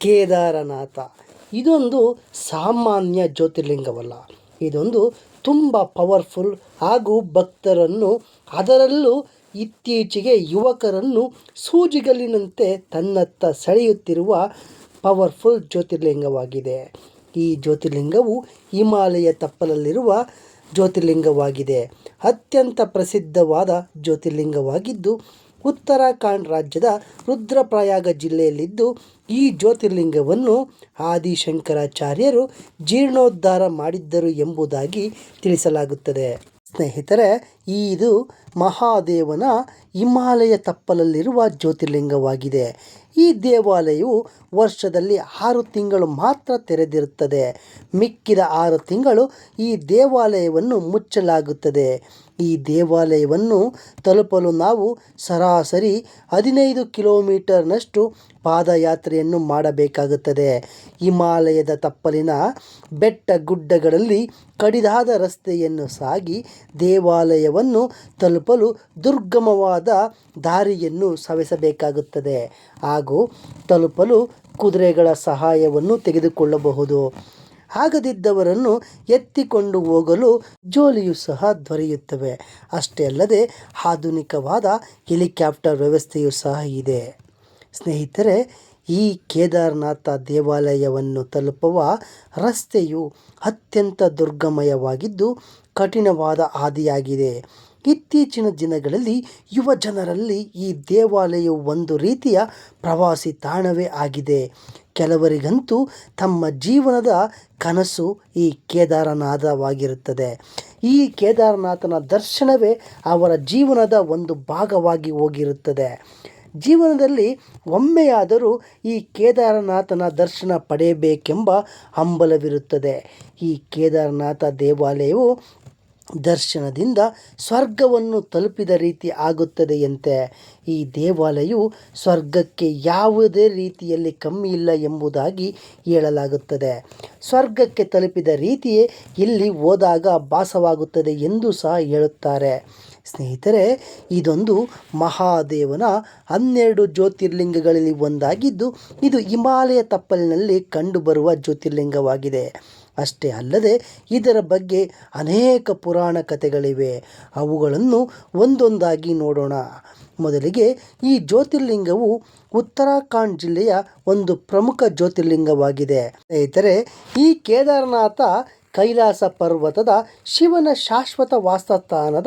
ಕೇದಾರನಾಥ. ಇದೊಂದು ಸಾಮಾನ್ಯ ಜ್ಯೋತಿರ್ಲಿಂಗವಲ್ಲ. ಇದೊಂದು ತುಂಬ ಪವರ್ಫುಲ್ ಹಾಗೂ ಭಕ್ತರನ್ನು, ಅದರಲ್ಲೂ ಇತ್ತೀಚೆಗೆ ಯುವಕರನ್ನು ಸೂಜಿಗಲ್ಲಿನಂತೆ ತನ್ನತ್ತ ಸೆಳೆಯುತ್ತಿರುವ ಪವರ್ಫುಲ್ ಜ್ಯೋತಿರ್ಲಿಂಗವಾಗಿದೆ. ಈ ಜ್ಯೋತಿರ್ಲಿಂಗವು ಹಿಮಾಲಯ ತಪ್ಪಲಲ್ಲಿರುವ ಜ್ಯೋತಿರ್ಲಿಂಗವಾಗಿದೆ. ಅತ್ಯಂತ ಪ್ರಸಿದ್ಧವಾದ ಜ್ಯೋತಿರ್ಲಿಂಗವಾಗಿದ್ದು ಉತ್ತರಾಖಂಡ್ ರಾಜ್ಯದ ರುದ್ರಪ್ರಯಾಗ ಜಿಲ್ಲೆಯಲ್ಲಿದ್ದು, ಈ ಜ್ಯೋತಿರ್ಲಿಂಗವನ್ನು ಆದಿಶಂಕರಾಚಾರ್ಯರು ಜೀರ್ಣೋದ್ಧಾರ ಮಾಡಿದ್ದರು ಎಂಬುದಾಗಿ ತಿಳಿಸಲಾಗುತ್ತದೆ. ಸ್ನೇಹಿತರೆ, ಇದು ಮಹಾದೇವನ ಹಿಮಾಲಯ ತಪ್ಪಲಲ್ಲಿರುವ ಜ್ಯೋತಿರ್ಲಿಂಗವಾಗಿದೆ. ಈ ದೇವಾಲಯವು ವರ್ಷದಲ್ಲಿ ಆರು ತಿಂಗಳು ಮಾತ್ರ ತೆರೆದಿರುತ್ತದೆ. ಮಿಕ್ಕಿದ ಆರು ತಿಂಗಳು ಈ ದೇವಾಲಯವನ್ನು ಮುಚ್ಚಲಾಗುತ್ತದೆ. ಈ ದೇವಾಲಯವನ್ನು ತಲುಪಲು ನಾವು ಸರಾಸರಿ ಹದಿನೈದು ಕಿಲೋಮೀಟರ್ನಷ್ಟು ಪಾದಯಾತ್ರೆಯನ್ನು ಮಾಡಬೇಕಾಗುತ್ತದೆ. ಹಿಮಾಲಯದ ತಪ್ಪಲಿನ ಬೆಟ್ಟ ಗುಡ್ಡಗಳಲ್ಲಿ ಕಡಿದಾದ ರಸ್ತೆಯನ್ನು ಸಾಗಿ ದೇವಾಲಯವನ್ನು ತಲುಪಲು ದುರ್ಗಮವಾದ ದಾರಿಯನ್ನು ಸವೆಸಬೇಕಾಗುತ್ತದೆ. ಹಾಗೂ ತಲುಪಲು ಕುದುರೆಗಳ ಸಹಾಯವನ್ನು ತೆಗೆದುಕೊಳ್ಳಬಹುದು. ಆಗದಿದ್ದವರನ್ನು ಎತ್ತಿಕೊಂಡು ಹೋಗಲು ಜೋಲಿಯು ಸಹ ದೊರೆಯುತ್ತವೆ. ಅಷ್ಟೇ ಅಲ್ಲದೆ ಆಧುನಿಕವಾದ ಹೆಲಿಕಾಪ್ಟರ್ ವ್ಯವಸ್ಥೆಯು ಸಹ ಇದೆ. ಸ್ನೇಹಿತರೆ, ಈ ಕೇದಾರನಾಥ ದೇವಾಲಯವನ್ನು ತಲುಪುವ ರಸ್ತೆಯು ಅತ್ಯಂತ ದುರ್ಗಮಯವಾಗಿದ್ದು ಕಠಿಣವಾದ ಹಾದಿಯಾಗಿದೆ. ಇತ್ತೀಚಿನ ದಿನಗಳಲ್ಲಿ ಯುವ ಜನರಲ್ಲಿ ಈ ದೇವಾಲಯವು ಒಂದು ರೀತಿಯ ಪ್ರವಾಸಿ ತಾಣವೇ ಆಗಿದೆ. ಕೆಲವರಿಗಂತೂ ತಮ್ಮ ಜೀವನದ ಕನಸು ಈ ಕೇದಾರನಾಥವಾಗಿರುತ್ತದೆ. ಈ ಕೇದಾರನಾಥನ ದರ್ಶನವೇ ಅವರ ಜೀವನದ ಒಂದು ಭಾಗವಾಗಿ ಹೋಗಿರುತ್ತದೆ. ಜೀವನದಲ್ಲಿ ಒಮ್ಮೆಯಾದರೂ ಈ ಕೇದಾರನಾಥನ ದರ್ಶನ ಪಡೆಯಬೇಕೆಂಬ ಹಂಬಲವಿರುತ್ತದೆ. ಈ ಕೇದಾರನಾಥ ದೇವಾಲಯವು ದರ್ಶನದಿಂದ ಸ್ವರ್ಗವನ್ನು ತಲುಪಿದ ರೀತಿ ಆಗುತ್ತದೆಯಂತೆ. ಈ ದೇವಾಲಯವು ಸ್ವರ್ಗಕ್ಕೆ ಯಾವುದೇ ರೀತಿಯಲ್ಲಿ ಕಮ್ಮಿ ಇಲ್ಲ ಎಂಬುದಾಗಿ ಹೇಳಲಾಗುತ್ತದೆ. ಸ್ವರ್ಗಕ್ಕೆ ತಲುಪಿದ ರೀತಿಯೇ ಇಲ್ಲಿ ಹೋದಾಗ ಭಾಸವಾಗುತ್ತದೆ ಎಂದು ಸಹ ಹೇಳುತ್ತಾರೆ. ಸ್ನೇಹಿತರೆ, ಇದೊಂದು ಮಹಾದೇವನ ಹನ್ನೆರಡು ಜ್ಯೋತಿರ್ಲಿಂಗಗಳಲ್ಲಿ ಒಂದಾಗಿದ್ದು, ಇದು ಹಿಮಾಲಯ ತಪ್ಪಲಿನಲ್ಲಿ ಕಂಡುಬರುವ ಜ್ಯೋತಿರ್ಲಿಂಗವಾಗಿದೆ. ಅಷ್ಟೇ ಅಲ್ಲದೆ ಇದರ ಬಗ್ಗೆ ಅನೇಕ ಪುರಾಣ ಕಥೆಗಳಿವೆ. ಅವುಗಳನ್ನು ಒಂದೊಂದಾಗಿ ನೋಡೋಣ. ಮೊದಲಿಗೆ ಈ ಜ್ಯೋತಿರ್ಲಿಂಗವು ಉತ್ತರಾಖಂಡ್ ಜಿಲ್ಲೆಯ ಒಂದು ಪ್ರಮುಖ ಜ್ಯೋತಿರ್ಲಿಂಗವಾಗಿದೆ. ಸ್ನೇಹಿತರೆ, ಈ ಕೇದಾರನಾಥ ಕೈಲಾಸ ಪರ್ವತದ ಶಿವನ ಶಾಶ್ವತ ವಾಸಸ್ಥಾನದ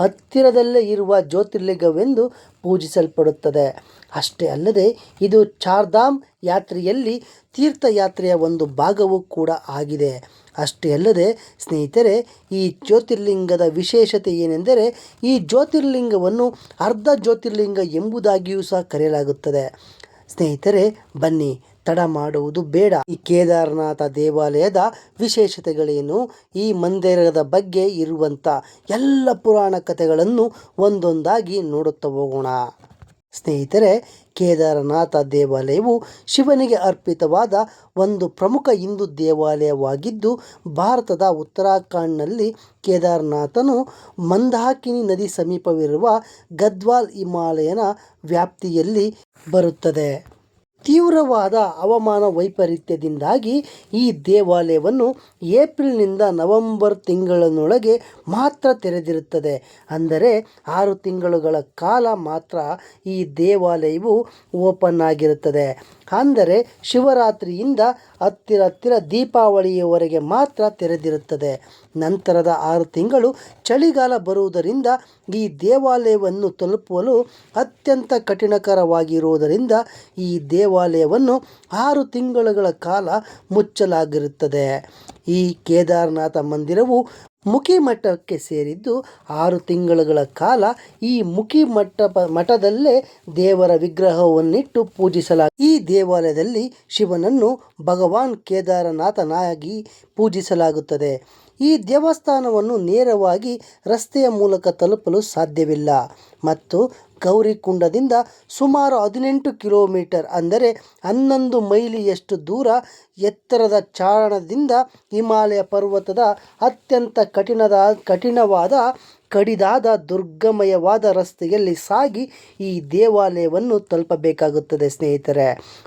ಹತ್ತಿರದಲ್ಲೇ ಇರುವ ಜ್ಯೋತಿರ್ಲಿಂಗವೆಂದು ಪೂಜಿಸಲ್ಪಡುತ್ತದೆ. ಅಷ್ಟೇ ಅಲ್ಲದೆ ಇದು ಚಾರ್ಧಾಮ್ ಯಾತ್ರೆಯಲ್ಲಿ ತೀರ್ಥಯಾತ್ರೆಯ ಒಂದು ಭಾಗವೂ ಕೂಡ ಆಗಿದೆ. ಅಷ್ಟೇ ಅಲ್ಲದೆ ಸ್ನೇಹಿತರೆ, ಈ ಜ್ಯೋತಿರ್ಲಿಂಗದ ವಿಶೇಷತೆ ಏನೆಂದರೆ ಈ ಜ್ಯೋತಿರ್ಲಿಂಗವನ್ನು ಅರ್ಧ ಜ್ಯೋತಿರ್ಲಿಂಗ ಎಂಬುದಾಗಿಯೂ ಸಹ ಕರೆಯಲಾಗುತ್ತದೆ. ಸ್ನೇಹಿತರೆ, ಬನ್ನಿ ತಡ ಮಾಡುವುದು ಬೇಡ. ಈ ಕೇದಾರನಾಥ ದೇವಾಲಯದ ವಿಶೇಷತೆಗಳೇನು? ಈ ಮಂದಿರದ ಬಗ್ಗೆ ಇರುವಂಥ ಎಲ್ಲ ಪುರಾಣ ಕಥೆಗಳನ್ನು ಒಂದೊಂದಾಗಿ ನೋಡುತ್ತಾ ಹೋಗೋಣ. ಸ್ನೇಹಿತರೆ, ಕೇದಾರನಾಥ ದೇವಾಲಯವು ಶಿವನಿಗೆ ಅರ್ಪಿತವಾದ ಒಂದು ಪ್ರಮುಖ ಹಿಂದೂ ದೇವಾಲಯವಾಗಿದ್ದು, ಭಾರತದ ಉತ್ತರಾಖಂಡ್ನಲ್ಲಿ ಕೇದಾರನಾಥನು ಮಂದಾಕಿನಿ ನದಿ ಸಮೀಪವಿರುವ ಗದ್ವಾಲ್ ಹಿಮಾಲಯನ ವ್ಯಾಪ್ತಿಯಲ್ಲಿ ಬರುತ್ತದೆ. ತೀವ್ರವಾದ ಹವಾಮಾನ ವೈಪರೀತ್ಯದಿಂದಾಗಿ ಈ ದೇವಾಲಯವನ್ನು ಏಪ್ರಿಲ್ನಿಂದ ನವೆಂಬರ್ ತಿಂಗಳಿನೊಳಗೆ ಮಾತ್ರ ತೆರೆದಿರುತ್ತದೆ. ಅಂದರೆ ಆರು ತಿಂಗಳುಗಳ ಕಾಲ ಮಾತ್ರ ಈ ದೇವಾಲಯವು ಓಪನ್ ಆಗಿರುತ್ತದೆ. ಅಂದರೆ ಶಿವರಾತ್ರಿಯಿಂದ ಹತ್ತಿರ ಹತ್ತಿರ ದೀಪಾವಳಿಯವರೆಗೆ ಮಾತ್ರ ತೆರೆದಿರುತ್ತದೆ. ನಂತರದ ಆರು ತಿಂಗಳು ಚಳಿಗಾಲ ಬರುವುದರಿಂದ ಈ ದೇವಾಲಯವನ್ನು ತಲುಪಲು ಅತ್ಯಂತ ಕಠಿಣಕರವಾಗಿರುವುದರಿಂದ ಈ ದೇವಾಲಯವನ್ನು ಆರು ತಿಂಗಳುಗಳ ಕಾಲ ಮುಚ್ಚಲಾಗಿರುತ್ತದೆ. ಈ ಕೇದಾರನಾಥ ಮಂದಿರವು ಮುಖಿ ಮಠಕ್ಕೆ ಸೇರಿದ್ದು ಆರು ತಿಂಗಳುಗಳ ಕಾಲ ಈ ಮುಖಿ ಮಠ ಮಠದಲ್ಲೇ ದೇವರ ವಿಗ್ರಹವನ್ನಿಟ್ಟು ಪೂಜಿಸಲಾಗ, ಈ ದೇವಾಲಯದಲ್ಲಿ ಶಿವನನ್ನು ಭಗವಾನ್ ಕೇದಾರನಾಥನಾಗಿ ಪೂಜಿಸಲಾಗುತ್ತದೆ. ಈ ದೇವಸ್ಥಾನವನ್ನು ನೇರವಾಗಿ ರಸ್ತೆಯ ಮೂಲಕ ತಲುಪಲು ಸಾಧ್ಯವಿಲ್ಲ. ಮತ್ತು ಗೌರಿಕುಂಡದಿಂದ ಸುಮಾರು ಹದಿನೆಂಟು ಕಿಲೋಮೀಟರ್ ಅಂದರೆ ಹನ್ನೊಂದು ಮೈಲಿಯಷ್ಟು ದೂರ ಎತ್ತರದ ಚಾರಣದಿಂದ ಹಿಮಾಲಯ ಪರ್ವತದ ಅತ್ಯಂತ ಕಠಿಣದ, ಕಠಿಣವಾದ ಕಡಿದಾದ ದುರ್ಗಮಯವಾದ ರಸ್ತೆಯಲ್ಲಿ ಸಾಗಿ ಈ ದೇವಾಲಯವನ್ನು ತಲುಪಬೇಕಾಗುತ್ತದೆ, ಸ್ನೇಹಿತರೆ.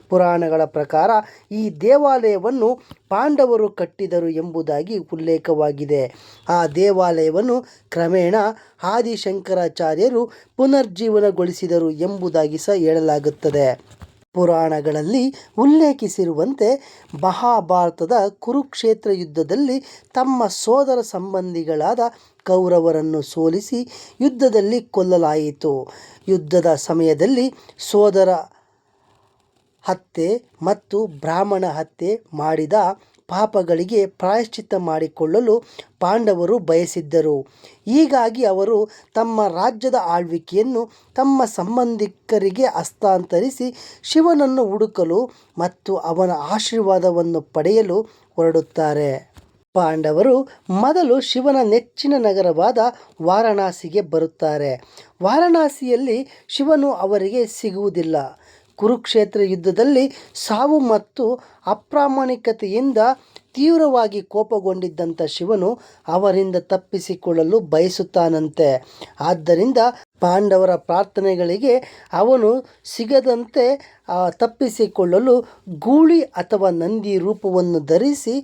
ಪುರಾಣಗಳ ಪ್ರಕಾರ ಈ ದೇವಾಲಯವನ್ನು ಪಾಂಡವರು ಕಟ್ಟಿದರು ಎಂಬುದಾಗಿ ಉಲ್ಲೇಖವಾಗಿದೆ. ಆ ದೇವಾಲಯವನ್ನು ಕ್ರಮೇಣ ಆದಿಶಂಕರಾಚಾರ್ಯರು ಪುನರ್ಜೀವನಗೊಳಿಸಿದರು ಎಂಬುದಾಗಿ ಸಹ ಹೇಳಲಾಗುತ್ತದೆ. ಪುರಾಣಗಳಲ್ಲಿ ಉಲ್ಲೇಖಿಸಿರುವಂತೆ ಮಹಾಭಾರತದ ಕುರುಕ್ಷೇತ್ರ ಯುದ್ಧದಲ್ಲಿ ತಮ್ಮ ಸೋದರ ಸಂಬಂಧಿಗಳಾದ ಕೌರವರನ್ನು ಸೋಲಿಸಿ ಯುದ್ಧದಲ್ಲಿ ಕೊಲ್ಲಲಾಯಿತು. ಯುದ್ಧದ ಸಮಯದಲ್ಲಿ ಸೋದರ ಹತ್ಯೆ ಮತ್ತು ಬ್ರಾಹ್ಮಣ ಹತ್ಯೆ ಮಾಡಿದ ಪಾಪಗಳಿಗೆ ಪ್ರಾಯಶ್ಚಿತ್ತ ಮಾಡಿಕೊಳ್ಳಲು ಪಾಂಡವರು ಬಯಸಿದ್ದರು. ಹೀಗಾಗಿ ಅವರು ತಮ್ಮ ರಾಜ್ಯದ ಆಳ್ವಿಕೆಯನ್ನು ತಮ್ಮ ಸಂಬಂಧಿಕರಿಗೆ ಹಸ್ತಾಂತರಿಸಿ ಶಿವನನ್ನು ಹುಡುಕಲು ಮತ್ತು ಅವನ ಆಶೀರ್ವಾದವನ್ನು ಪಡೆಯಲು ಹೊರಡುತ್ತಾರೆ. ಪಾಂಡವರು ಮೊದಲು ಶಿವನ ನೆಚ್ಚಿನ ನಗರವಾದ ವಾರಣಾಸಿಗೆ ಬರುತ್ತಾರೆ. ವಾರಣಾಸಿಯಲ್ಲಿ ಶಿವನು ಅವರಿಗೆ ಸಿಗುವುದಿಲ್ಲ. ಕುರುಕ್ಷೇತ್ರ ಯುದ್ಧದಲ್ಲಿ ಸಾವು ಮತ್ತು ಅಪ್ರಾಮಾಣಿಕತೆಯಿಂದ ತೀವ್ರವಾಗಿ ಕೋಪಗೊಂಡಿದ್ದಂಥ ಶಿವನು ಅವರಿಂದ ತಪ್ಪಿಸಿಕೊಳ್ಳಲು ಬಯಸುತ್ತಾನಂತೆ. ಆದ್ದರಿಂದ ಪಾಂಡವರ ಪ್ರಾರ್ಥನೆಗಳಿಗೆ ಅವನು ಸಿಗದಂತೆ ತಪ್ಪಿಸಿಕೊಳ್ಳಲು ಗೂಳಿ ಅಥವಾ ನಂದಿ ರೂಪವನ್ನು ಧರಿಸಿ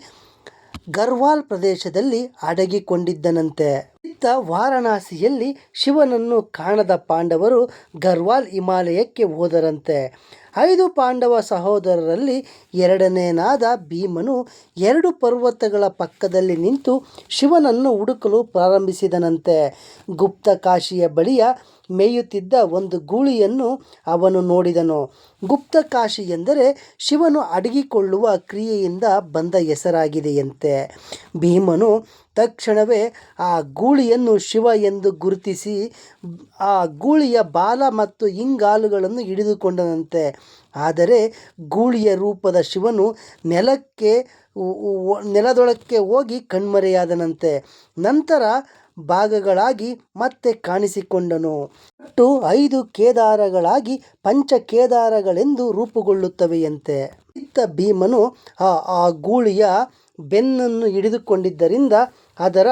ಗರ್ವಾಲ್ ಪ್ರದೇಶದಲ್ಲಿ ಅಡಗಿಕೊಂಡಿದ್ದನಂತೆ. ಇತ್ತ ವಾರಣಾಸಿಯಲ್ಲಿ ಶಿವನನ್ನು ಕಾಣದ ಪಾಂಡವರು ಗರ್ವಾಲ್ ಹಿಮಾಲಯಕ್ಕೆ ಹೋದರಂತೆ. ಐದು ಪಾಂಡವ ಸಹೋದರರಲ್ಲಿ ಎರಡನೇನಾದ ಭೀಮನು ಎರಡು ಪರ್ವತಗಳ ಪಕ್ಕದಲ್ಲಿ ನಿಂತು ಶಿವನನ್ನು ಹುಡುಕಲು ಪ್ರಾರಂಭಿಸಿದನಂತೆ. ಗುಪ್ತ ಕಾಶಿಯ ಬಳಿಯ ಮೇಯುತ್ತಿದ್ದ ಒಂದು ಗೂಳಿಯನ್ನು ಅವನು ನೋಡಿದನು. ಗುಪ್ತ ಕಾಶಿ ಎಂದರೆ ಶಿವನು ಅಡಗಿಕೊಳ್ಳುವ ಕ್ರಿಯೆಯಿಂದ ಬಂದ ಹೆಸರಾಗಿದೆಯಂತೆ. ಭೀಮನು ತಕ್ಷಣವೇ ಆ ಗೂಳಿಯನ್ನು ಶಿವ ಎಂದು ಗುರುತಿಸಿ ಆ ಗೂಳಿಯ ಬಾಲ ಮತ್ತು ಇಂಗಾಲುಗಳನ್ನು ಹಿಡಿದುಕೊಂಡನಂತೆ. ಆದರೆ ಗೂಳಿಯ ರೂಪದ ಶಿವನು ನೆಲಕ್ಕೆ ನೆಲದೊಳಕ್ಕೆ ಹೋಗಿ ಕಣ್ಮರೆಯಾದನಂತೆ. ನಂತರ ಭಾಗಗಳಾಗಿ ಮತ್ತೆ ಕಾಣಿಸಿಕೊಂಡನು. ಒಟ್ಟು ಐದು ಕೇದಾರಗಳಾಗಿ ಪಂಚ ಕೇದಾರಗಳೆಂದು ರೂಪುಗೊಳ್ಳುತ್ತವೆಯಂತೆ. ಇತ್ತ ಭೀಮನು ಆ ಆ ಗೂಳಿಯ ಬೆನ್ನನ್ನು ಹಿಡಿದುಕೊಂಡಿದ್ದರಿಂದ ಅದರ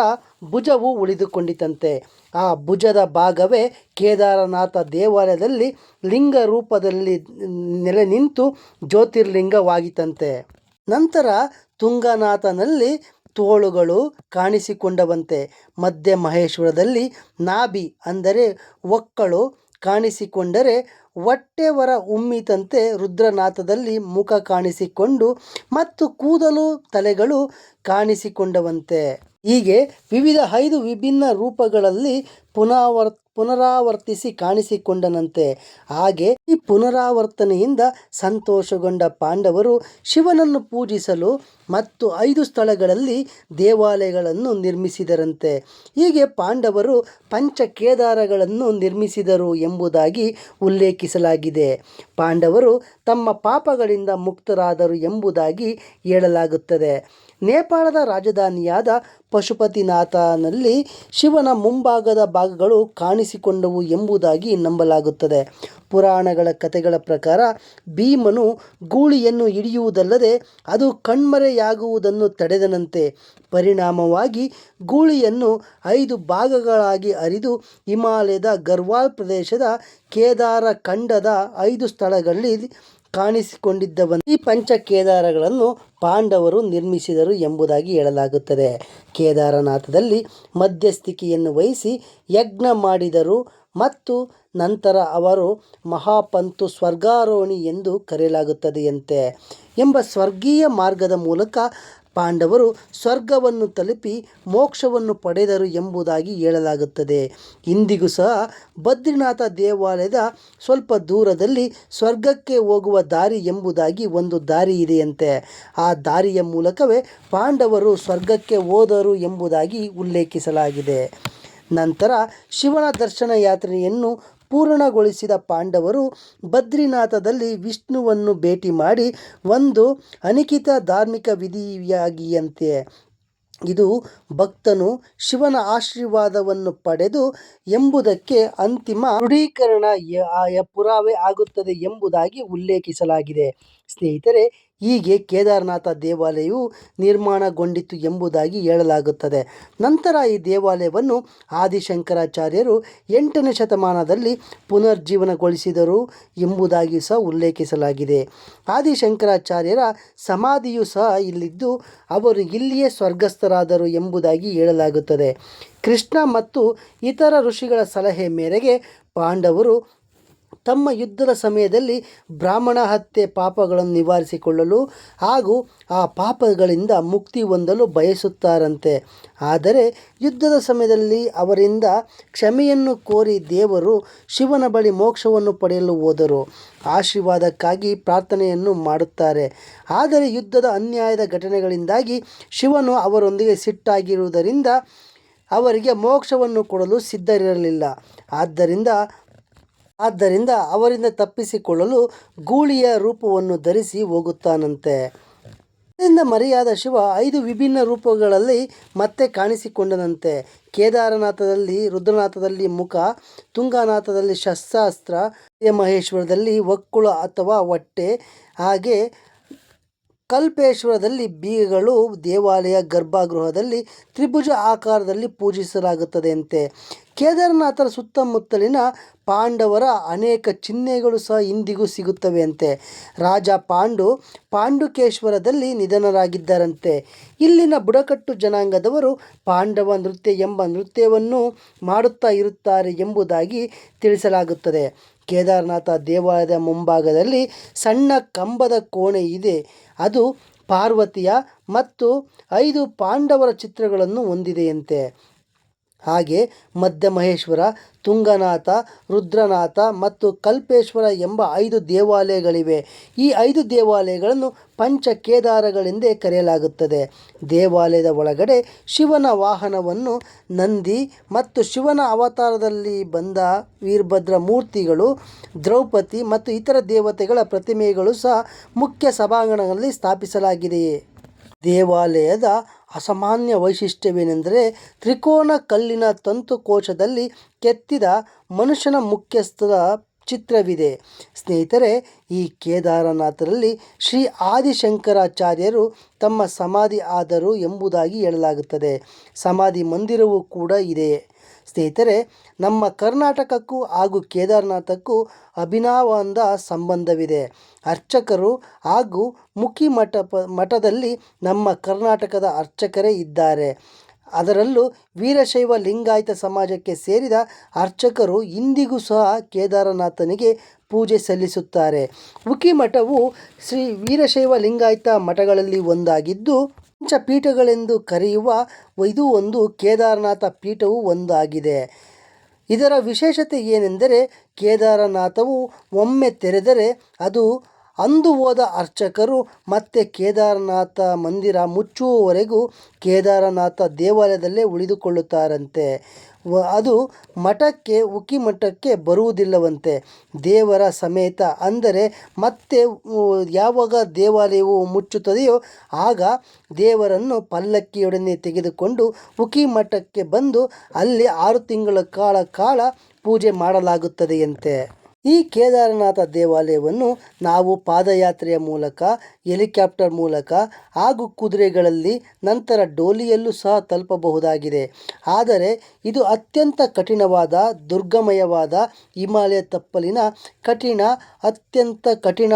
ಭುಜವು ಉಳಿದುಕೊಂಡಿತಂತೆ. ಆ ಭುಜದ ಭಾಗವೇ ಕೇದಾರನಾಥ ದೇವಾಲಯದಲ್ಲಿ ಲಿಂಗ ರೂಪದಲ್ಲಿ ನೆಲೆ ನಿಂತು ಜ್ಯೋತಿರ್ಲಿಂಗವಾಗಿತ್ತಂತೆ ನಂತರ ತುಂಗನಾಥನಲ್ಲಿ ತೋಳುಗಳು ಕಾಣಿಸಿಕೊಂಡವಂತೆ. ಮಧ್ಯ ಮಹೇಶ್ವರದಲ್ಲಿ ನಾಭಿ ಅಂದರೆ ಒಕ್ಕಳು ಕಾಣಿಸಿಕೊಂಡರೆ ಹೊಟ್ಟೆವರ ಉಮ್ಮಿತಂತೆ ರುದ್ರನಾಥದಲ್ಲಿ ಮುಖ ಕಾಣಿಸಿಕೊಂಡು ಮತ್ತು ಕೂದಲು ತಲೆಗಳು ಕಾಣಿಸಿಕೊಂಡವಂತೆ. ಹೀಗೆ ವಿವಿಧ ಐದು ವಿಭಿನ್ನ ರೂಪಗಳಲ್ಲಿ ಪುನರಾವರ್ ಪುನರಾವರ್ತಿಸಿ ಕಾಣಿಸಿಕೊಂಡನಂತೆ. ಹಾಗೆ ಈ ಪುನರಾವರ್ತನೆಯಿಂದ ಸಂತೋಷಗೊಂಡ ಪಾಂಡವರು ಶಿವನನ್ನು ಪೂಜಿಸಲು ಮತ್ತು ಐದು ಸ್ಥಳಗಳಲ್ಲಿ ದೇವಾಲಯಗಳನ್ನು ನಿರ್ಮಿಸಿದರಂತೆ. ಹೀಗೆ ಪಾಂಡವರು ಪಂಚ ಕೇದಾರಗಳನ್ನು ನಿರ್ಮಿಸಿದರು ಎಂಬುದಾಗಿ ಉಲ್ಲೇಖಿಸಲಾಗಿದೆ. ಪಾಂಡವರು ತಮ್ಮ ಪಾಪಗಳಿಂದ ಮುಕ್ತರಾದರು ಎಂಬುದಾಗಿ ಹೇಳಲಾಗುತ್ತದೆ. ನೇಪಾಳದ ರಾಜಧಾನಿಯಾದ ಪಶುಪತಿನಾಥನಲ್ಲಿ ಶಿವನ ಮುಂಭಾಗದ ಭಾಗಗಳು ಕಾಣಿಸಿಕೊಂಡವು ಎಂಬುದಾಗಿ ನಂಬಲಾಗುತ್ತದೆ. ಪುರಾಣಗಳ ಕಥೆಗಳ ಪ್ರಕಾರ ಭೀಮನು ಗೂಳಿಯನ್ನು ಹಿಡಿಯುವುದಲ್ಲದೆ ಅದು ಕಣ್ಮರೆಯಾಗುವುದನ್ನು ತಡೆದನಂತೆ ಪರಿಣಾಮವಾಗಿ ಗೂಳಿಯನ್ನು ಐದು ಭಾಗಗಳಾಗಿ ಅರಿದು ಹಿಮಾಲಯದ ಗರ್ವಾಲ್ ಪ್ರದೇಶದ ಕೇದಾರ ಖಂಡದ ಐದು ಸ್ಥಳಗಳಲ್ಲಿ ಕಾಣಿಸಿಕೊಂಡಿದ್ದವ ಈ ಪಂಚ ಕೇದಾರಗಳನ್ನು ಪಾಂಡವರು ನಿರ್ಮಿಸಿದರು ಎಂಬುದಾಗಿ ಹೇಳಲಾಗುತ್ತದೆ. ಕೇದಾರನಾಥದಲ್ಲಿ ಮಧ್ಯಸ್ಥಿಕೆಯನ್ನು ವಹಿಸಿ ಯಜ್ಞ ಮಾಡಿದರು ಮತ್ತು ನಂತರ ಅವರು ಮಹಾಪಂತು ಸ್ವರ್ಗಾರೋಹಣಿ ಎಂದು ಕರೆಯಲಾಗುತ್ತದೆಯಂತೆ ಎಂಬ ಸ್ವರ್ಗೀಯ ಮಾರ್ಗದ ಮೂಲಕ ಪಾಂಡವರು ಸ್ವರ್ಗವನ್ನು ತಲುಪಿ ಮೋಕ್ಷವನ್ನು ಪಡೆದರು ಎಂಬುದಾಗಿ ಹೇಳಲಾಗುತ್ತದೆ. ಇಂದಿಗೂ ಸಹ ಬದ್ರಿನಾಥ ದೇವಾಲಯದ ಸ್ವಲ್ಪ ದೂರದಲ್ಲಿ ಸ್ವರ್ಗಕ್ಕೆ ಹೋಗುವ ದಾರಿ ಎಂಬುದಾಗಿ ಒಂದು ದಾರಿ ಇದೆಯಂತೆ. ಆ ದಾರಿಯ ಮೂಲಕವೇ ಪಾಂಡವರು ಸ್ವರ್ಗಕ್ಕೆ ಹೋದರು ಎಂಬುದಾಗಿ ಉಲ್ಲೇಖಿಸಲಾಗಿದೆ. ನಂತರ ಶಿವನ ದರ್ಶನ ಯಾತ್ರೆಯನ್ನು ಪೂರ್ಣಗೊಳಿಸಿದ ಪಾಂಡವರು ಬದ್ರಿನಾಥದಲ್ಲಿ ವಿಷ್ಣುವನ್ನು ಭೇಟಿ ಮಾಡಿ, ಒಂದು ಅನಿಖಿತ ಧಾರ್ಮಿಕ ವಿಧಿಯಾಗಿಯಂತೆ ಇದು ಭಕ್ತನು ಶಿವನ ಆಶೀರ್ವಾದವನ್ನು ಪಡೆದು ಎಂಬುದಕ್ಕೆ ಅಂತಿಮ ದೃಢೀಕರಣ ಪುರಾವೆ ಆಗುತ್ತದೆ ಎಂಬುದಾಗಿ ಉಲ್ಲೇಖಿಸಲಾಗಿದೆ. ಸ್ನೇಹಿತರೆ, ಹೀಗೆ ಕೇದಾರನಾಥ ದೇವಾಲಯವು ನಿರ್ಮಾಣಗೊಂಡಿತು ಎಂಬುದಾಗಿ ಹೇಳಲಾಗುತ್ತದೆ. ನಂತರ ಈ ದೇವಾಲಯವನ್ನು ಆದಿಶಂಕರಾಚಾರ್ಯರು ಎಂಟನೇ ಶತಮಾನದಲ್ಲಿ ಪುನರ್ಜೀವನಗೊಳಿಸಿದರು ಎಂಬುದಾಗಿ ಸಹ ಉಲ್ಲೇಖಿಸಲಾಗಿದೆ. ಆದಿಶಂಕರಾಚಾರ್ಯರ ಸಮಾಧಿಯು ಸಹ ಇಲ್ಲಿದ್ದು, ಅವರು ಇಲ್ಲಿಯೇ ಸ್ವರ್ಗಸ್ಥರಾದರು ಎಂಬುದಾಗಿ ಹೇಳಲಾಗುತ್ತದೆ. ಕೃಷ್ಣ ಮತ್ತು ಇತರ ಋಷಿಗಳ ಸಲಹೆ ಮೇರೆಗೆ ಪಾಂಡವರು ತಮ್ಮ ಯುದ್ಧದ ಸಮಯದಲ್ಲಿ ಬ್ರಾಹ್ಮಣ ಹತ್ಯೆ ಪಾಪಗಳನ್ನು ನಿವಾರಿಸಿಕೊಳ್ಳಲು ಹಾಗೂ ಆ ಪಾಪಗಳಿಂದ ಮುಕ್ತಿ ಹೊಂದಲು ಬಯಸುತ್ತಾರಂತೆ. ಆದರೆ ಯುದ್ಧದ ಸಮಯದಲ್ಲಿ ಅವರಿಂದ ಕ್ಷಮೆಯನ್ನು ಕೋರಿ ದೇವರು ಶಿವನ ಬಳಿ ಮೋಕ್ಷವನ್ನು ಪಡೆಯಲು ಹೋದರು. ಆಶೀರ್ವಾದಕ್ಕಾಗಿ ಪ್ರಾರ್ಥನೆಯನ್ನು ಮಾಡುತ್ತಾರೆ. ಆದರೆ ಯುದ್ಧದ ಅನ್ಯಾಯದ ಘಟನೆಗಳಿಂದಾಗಿ ಶಿವನು ಅವರೊಂದಿಗೆ ಸಿಟ್ಟಾಗಿರುವುದರಿಂದ ಅವರಿಗೆ ಮೋಕ್ಷವನ್ನು ಕೊಡಲು ಸಿದ್ಧರಿರಲಿಲ್ಲ. ಆದ್ದರಿಂದ ಆದ್ದರಿಂದ ಅವರಿಂದ ತಪ್ಪಿಸಿಕೊಳ್ಳಲು ಗೂಳಿಯ ರೂಪವನ್ನು ಧರಿಸಿ ಹೋಗುತ್ತಾನಂತೆ. ಇದರಿಂದ ಮರೆಯಾದ ಶಿವ ಐದು ವಿಭಿನ್ನ ರೂಪಗಳಲ್ಲಿ ಮತ್ತೆ ಕಾಣಿಸಿಕೊಂಡನಂತೆ. ಕೇದಾರನಾಥದಲ್ಲಿ ರುದ್ರನಾಥದಲ್ಲಿ ಮುಖ, ತುಂಗನಾಥದಲ್ಲಿ ಶಸ್ತ್ರಾಸ್ತ್ರ, ಮಹೇಶ್ವರದಲ್ಲಿ ಒಕ್ಕುಳ ಅಥವಾ ಹೊಟ್ಟೆ, ಹಾಗೆ ಕಲ್ಪೇಶ್ವರದಲ್ಲಿ ಬೀಗಗಳು ದೇವಾಲಯ ಗರ್ಭಗೃಹದಲ್ಲಿ ತ್ರಿಭುಜ ಆಕಾರದಲ್ಲಿ ಪೂಜಿಸಲಾಗುತ್ತದೆಯಂತೆ ಕೇದಾರನಾಥರ ಸುತ್ತಮುತ್ತಲಿನ ಪಾಂಡವರ ಅನೇಕ ಚಿಹ್ನೆಗಳು ಸಹ ಇಂದಿಗೂ ಸಿಗುತ್ತವೆ ಅಂತೆ ರಾಜ ಪಾಂಡು ಪಾಂಡುಕೇಶ್ವರದಲ್ಲಿ ನಿಧನರಾಗಿದ್ದರಂತೆ. ಇಲ್ಲಿನ ಬುಡಕಟ್ಟು ಜನಾಂಗದವರು ಪಾಂಡವ ನೃತ್ಯ ಎಂಬ ನೃತ್ಯವನ್ನು ಮಾಡುತ್ತಾ ಇರುತ್ತಾರೆ ಎಂಬುದಾಗಿ ತಿಳಿಸಲಾಗುತ್ತದೆ. ಕೇದಾರನಾಥ ದೇವಾಲಯದ ಮುಂಭಾಗದಲ್ಲಿ ಸಣ್ಣ ಕಂಬದ ಕೋಣೆ ಇದೆ. ಅದು ಪಾರ್ವತಿಯ ಮತ್ತು ಐದು ಪಾಂಡವರ ಚಿತ್ರಗಳನ್ನು ಹೊಂದಿದೆಯಂತೆ. ಹಾಗೆ ಮಧ್ಯಮಹೇಶ್ವರ, ತುಂಗನಾಥ, ರುದ್ರನಾಥ ಮತ್ತು ಕಲ್ಪೇಶ್ವರ ಎಂಬ ಐದು ದೇವಾಲಯಗಳಿವೆ. ಈ ಐದು ದೇವಾಲಯಗಳನ್ನು ಪಂಚ ಕೇದಾರಗಳೆಂದೇ ಕರೆಯಲಾಗುತ್ತದೆ. ದೇವಾಲಯದ ಒಳಗಡೆ ಶಿವನ ವಾಹನವನ್ನು ನಂದಿ ಮತ್ತು ಶಿವನ ಅವತಾರದಲ್ಲಿ ಬಂದ ವೀರಭದ್ರ ಮೂರ್ತಿಗಳು, ದ್ರೌಪದಿ ಮತ್ತು ಇತರ ದೇವತೆಗಳ ಪ್ರತಿಮೆಗಳು ಸಹ ಮುಖ್ಯ ಸಭಾಂಗಣಗಳಲ್ಲಿ ಸ್ಥಾಪಿಸಲಾಗಿದೆಯೇ? ದೇವಾಲಯದ ಅಸಾಮಾನ್ಯ ವೈಶಿಷ್ಟ್ಯವೇನೆಂದರೆ ತ್ರಿಕೋನ ಕಲ್ಲಿನ ತಂತುಕೋಶದಲ್ಲಿ ಕೆತ್ತಿದ ಮನುಷ್ಯನ ಮುಖ್ಯಸ್ಥರ ಚಿತ್ರವಿದೆ. ಸ್ನೇಹಿತರೆ, ಈ ಕೇದಾರನಾಥರಲ್ಲಿ ಶ್ರೀ ಆದಿಶಂಕರಾಚಾರ್ಯರು ತಮ್ಮ ಸಮಾಧಿ ಆದರು ಎಂಬುದಾಗಿ ಹೇಳಲಾಗುತ್ತದೆ. ಸಮಾಧಿ ಮಂದಿರವೂ ಕೂಡ ಇದೆ. ಸ್ನೇಹಿತರೆ, ನಮ್ಮ ಕರ್ನಾಟಕಕ್ಕೂ ಹಾಗೂ ಕೇದಾರನಾಥಕ್ಕೂ ಅಭಿನವಾದ ಸಂಬಂಧವಿದೆ. ಅರ್ಚಕರು ಹಾಗೂ ಮುಖಿ ಮಠಪ ಮಠದಲ್ಲಿ ನಮ್ಮ ಕರ್ನಾಟಕದ ಅರ್ಚಕರೇ ಇದ್ದಾರೆ. ಅದರಲ್ಲೂ ವೀರಶೈವ ಲಿಂಗಾಯತ ಸಮಾಜಕ್ಕೆ ಸೇರಿದ ಅರ್ಚಕರು ಇಂದಿಗೂ ಸಹ ಕೇದಾರನಾಥನಿಗೆ ಪೂಜೆ ಸಲ್ಲಿಸುತ್ತಾರೆ. ಉಕಿ ಮಠವು ಶ್ರೀ ವೀರಶೈವ ಲಿಂಗಾಯತ ಮಠಗಳಲ್ಲಿ ಒಂದಾಗಿದ್ದು ಪಂಚಪೀಠಗಳೆಂದು ಕರೆಯುವ ಇದು ಒಂದು ಕೇದಾರನಾಥ ಪೀಠವು ಒಂದಾಗಿದೆ. ಇದರ ವಿಶೇಷತೆ ಏನೆಂದರೆ ಕೇದಾರನಾಥವು ಒಮ್ಮೆ ತೆರೆದರೆ ಅದು ಅಂದು ಹೋದ ಅರ್ಚಕರು ಮತ್ತೆ ಕೇದಾರನಾಥ ಮಂದಿರ ಮುಚ್ಚುವವರೆಗೂ ಕೇದಾರನಾಥ ದೇವಾಲಯದಲ್ಲೇ ಉಳಿದುಕೊಳ್ಳುತ್ತಾರಂತೆ. ಅದು ಮಠಕ್ಕೆ ಉಕ್ಕಿ ಮಠಕ್ಕೆ ಬರುವುದಿಲ್ಲವಂತೆ. ದೇವರ ಸಮೇತ ಅಂದರೆ ಮತ್ತೆ ಯಾವಾಗ ದೇವಾಲಯವು ಮುಚ್ಚುತ್ತದೆಯೋ ಆಗ ದೇವರನ್ನು ಪಲ್ಲಕ್ಕಿಯೊಡನೆ ತೆಗೆದುಕೊಂಡು ಉಕ್ಕಿ ಮಠಕ್ಕೆ ಬಂದು ಅಲ್ಲಿ ಆರು ತಿಂಗಳ ಕಾಲ ಕಾಲ ಪೂಜೆ ಮಾಡಲಾಗುತ್ತದೆಯಂತೆ. ಈ ಕೇದಾರನಾಥ ದೇವಾಲಯವನ್ನು ನಾವು ಪಾದಯಾತ್ರೆಯ ಮೂಲಕ, ಹೆಲಿಕಾಪ್ಟರ್ ಮೂಲಕ ಹಾಗೂ ಕುದುರೆಗಳಲ್ಲಿ ನಂತರ ಡೋಲಿಯಲ್ಲೂ ಸಹ ತಲುಪಬಹುದಾಗಿದೆ. ಆದರೆ ಇದು ಅತ್ಯಂತ ಕಠಿಣವಾದ, ದುರ್ಗಮಯವಾದ ಹಿಮಾಲಯ ತಪ್ಪಲಿನ ಕಠಿಣ, ಅತ್ಯಂತ ಕಠಿಣ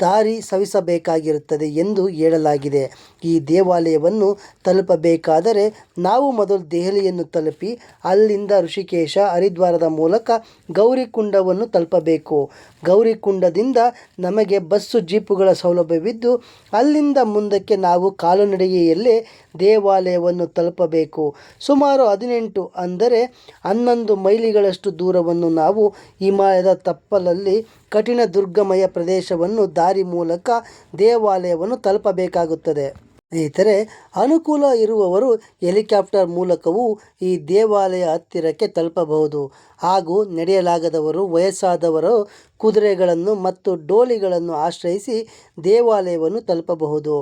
ದಾರಿ ಸವಿಸಬೇಕಾಗಿರುತ್ತದೆ ಎಂದು ಹೇಳಲಾಗಿದೆ. ಈ ದೇವಾಲಯವನ್ನು ತಲುಪಬೇಕಾದರೆ ನಾವು ಮೊದಲು ದೆಹಲಿಯನ್ನು ತಲುಪಿ, ಅಲ್ಲಿಂದ ಋಷಿಕೇಶ ಹರಿದ್ವಾರದ ಮೂಲಕ ಗೌರಿಕುಂಡವನ್ನು ತಲುಪಬೇಕು. ಗೌರಿಕುಂಡದಿಂದ ನಮಗೆ ಬಸ್ಸು, ಜೀಪುಗಳ ಸೌಲಭ್ಯವಿದ್ದು, ಅಲ್ಲಿಂದ ಮುಂದಕ್ಕೆ ನಾವು ಕಾಲುನಡಿಗೆಯಲ್ಲೇ ದೇವಾಲಯವನ್ನು ತಲುಪಬೇಕು. ಸುಮಾರು ಹದಿನೆಂಟು ಅಂದರೆ ಹನ್ನೊಂದು ಮೈಲಿಗಳಷ್ಟು ದೂರವನ್ನು ನಾವು ಹಿಮಾಲಯದ ತಪ್ಪಲಲ್ಲಿ ಕಠಿಣ ದುರ್ಗಮಯ ಪ್ರದೇಶವನ್ನು ದಾರಿ ಮೂಲಕ ದೇವಾಲಯವನ್ನು ತಲುಪಬೇಕಾಗುತ್ತದೆ. ಸ್ನೇಹಿತರೆ, ಅನುಕೂಲ ಇರುವವರು ಹೆಲಿಕಾಪ್ಟರ್ ಮೂಲಕವೂ ಈ ದೇವಾಲಯ ಹತ್ತಿರಕ್ಕೆ ತಲುಪಬಹುದು. ಹಾಗೂ ನಡೆಯಲಾಗದವರು ವಯಸ್ಸಾದವರು ಕುದುರೆಗಳನ್ನು ಮತ್ತು ಡೋಲಿಗಳನ್ನು ಆಶ್ರಯಿಸಿ ದೇವಾಲಯವನ್ನು ತಲುಪಬಹುದು.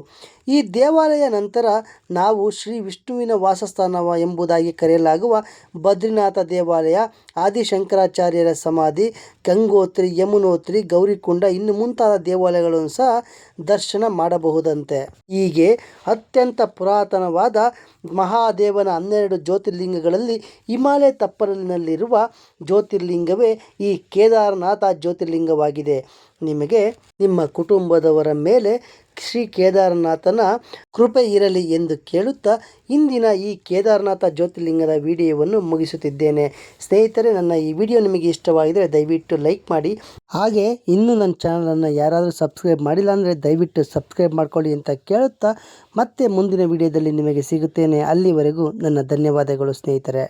ಈ ದೇವಾಲಯ ನಂತರ ನಾವು ಶ್ರೀ ವಿಷ್ಣುವಿನ ವಾಸಸ್ಥಾನವ ಎಂಬುದಾಗಿ ಕರೆಯಲಾಗುವ ಬದ್ರಿನಾಥ ದೇವಾಲಯ, ಆದಿಶಂಕರಾಚಾರ್ಯರ ಸಮಾಧಿ, ಗಂಗೋತ್ರಿ, ಯಮುನೋತ್ರಿ, ಗೌರಿಕುಂಡ ಇನ್ನು ಮುಂತಾದ ದೇವಾಲಯಗಳನ್ನು ಸಹ ದರ್ಶನ ಮಾಡಬಹುದಂತೆ. ಹೀಗೆ ಅತ್ಯಂತ ಪುರಾತನವಾದ ಮಹಾದೇವನ ಹನ್ನೆರಡು ಜ್ಯೋತಿರ್ಲಿಂಗಗಳಲ್ಲಿ ಹಿಮಾಲಯ ತಪ್ಪಲಿನಲ್ಲಿರುವ ಜ್ಯೋತಿರ್ಲಿಂಗವೇ ಈ ಕೇದಾರನಾಥ ಜ್ಯೋತಿರ್ಲಿಂಗವಾಗಿದೆ. ನಿಮಗೆ ನಿಮ್ಮ ಕುಟುಂಬದವರ ಮೇಲೆ ಶ್ರೀ ಕೇದಾರನಾಥನ ಕೃಪೆ ಇರಲಿ ಎಂದು ಕೇಳುತ್ತಾ ಇಂದಿನ ಈ ಕೇದಾರನಾಥ ಜ್ಯೋತಿರ್ಲಿಂಗದ ವಿಡಿಯೋವನ್ನು ಮುಗಿಸುತ್ತಿದ್ದೇನೆ. ಸ್ನೇಹಿತರೆ, ನನ್ನ ಈ ವಿಡಿಯೋ ನಿಮಗೆ ಇಷ್ಟವಾಗಿದ್ದರೆ ದಯವಿಟ್ಟು ಲೈಕ್ ಮಾಡಿ. ಹಾಗೆ ಇನ್ನೂ ನನ್ನ ಚಾನಲನ್ನು ಯಾರಾದರೂ ಸಬ್ಸ್ಕ್ರೈಬ್ ಮಾಡಿಲ್ಲ ಅಂದರೆ ದಯವಿಟ್ಟು ಸಬ್ಸ್ಕ್ರೈಬ್ ಮಾಡ್ಕೊಳ್ಳಿ ಅಂತ ಕೇಳುತ್ತಾ ಮತ್ತೆ ಮುಂದಿನ ವಿಡಿಯೋದಲ್ಲಿ ನಿಮಗೆ ಸಿಗುತ್ತೇನೆ. ಅಲ್ಲಿವರೆಗೂ ನನ್ನ ಧನ್ಯವಾದಗಳು ಸ್ನೇಹಿತರೆ.